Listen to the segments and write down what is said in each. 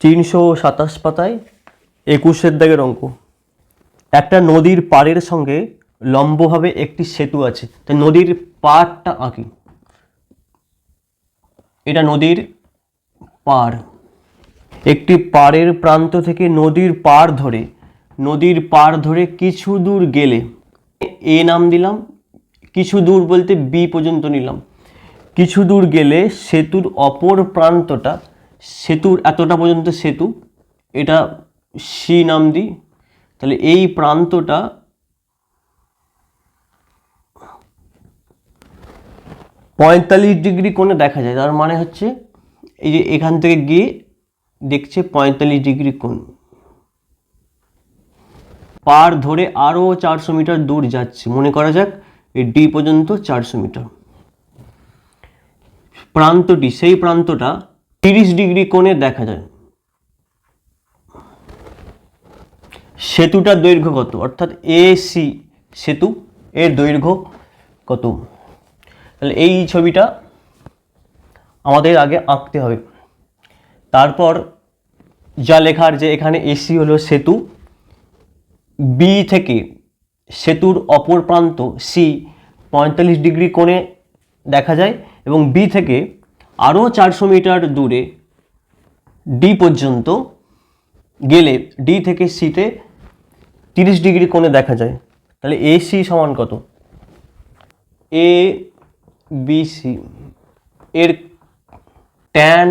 তিনশো সাতাশ পাতায় একুশের দাগের অঙ্ক। একটা নদীর পাড়ের সঙ্গে লম্বভাবে একটি সেতু আছে। তাই নদীর পাড়টা আঁকি এটা নদীর পাড়। একটি পাড়ের প্রান্ত থেকে নদীর পাড় ধরে, নদীর পাড় ধরে কিছু দূর গেলে, এ নাম দিলাম, কিছু দূর বলতে বি পর্যন্ত নিলাম। কিছু দূর গেলে সেতুর অপর প্রান্তটা সেতুর, এতটা পর্যন্ত সেতু, এটা সি নাম দিই তাহলে এই প্রান্তটা পঁয়তাল্লিশ ডিগ্রি কোণে দেখা যায়, তার মানে হচ্ছে এই যে এখান থেকে গিয়ে দেখছে পঁয়তাল্লিশ ডিগ্রি কোণ। পার ধরে আরও চারশো মিটার দূর যাচ্ছে, মনে করা যাক এই ডি পর্যন্ত চারশো মিটার। প্রান্তটি, সেই প্রান্তটা তিরিশ ডিগ্রি কোণে দেখা যায়। সেতুটার দৈর্ঘ্য কত? অর্থাৎ এ সি সেতু, এর দৈর্ঘ্য কত? তাহলে এই ছবিটা আমাদের আগে আঁকতে হবে। তারপর যা লেখার যে এখানে এসি হলো সেতু বি থেকে সেতুর অপর প্রান্ত সি পঁয়তাল্লিশ ডিগ্রি কোণে দেখা যায় এবং বি থেকে আরও চারশো মিটার দূরে ডি পর্যন্ত গেলে ডি থেকে সিতে তিরিশ ডিগ্রি কোণে দেখা যায়। তাহলে এসি সমান কত? এ বি সি এর ট্যান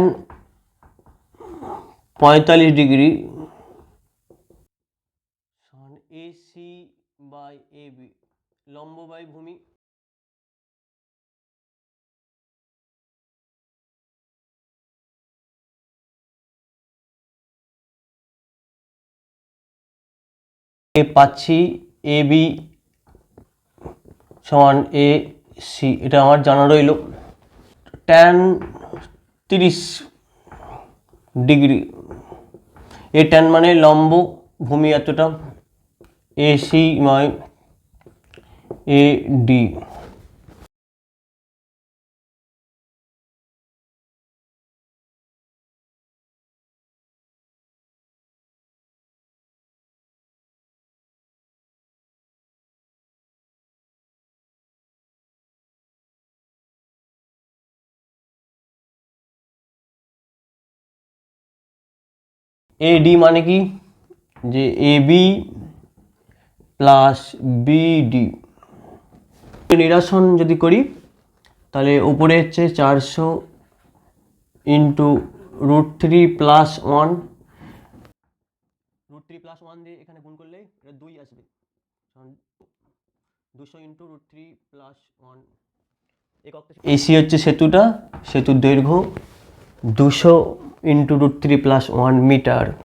পঁয়তাল্লিশ ডিগ্রি সমান A C by A B লম্ব বাই ভূমি পাচ্ছি এ বি সমান এ সি, এটা আমার জানা রইল। ট্যান তিরিশ ডিগ্রি, এ ট্যান মানে লম্ব ভূমি এতটা, এ সি নয়, এ ডি। এ ডি মানে কি? যে এ বি প্লাস বিডি নিরাসন যদি করি, তাহলে উপরে হচ্ছে চারশো into root three plus one root three plus one দিয়ে এখানে গুণ করলে দুই আসবে। দুশো into root three plus one AC হচ্ছে সেতুটা, সেতুর দৈর্ঘ্য দুশো into root three plus one metre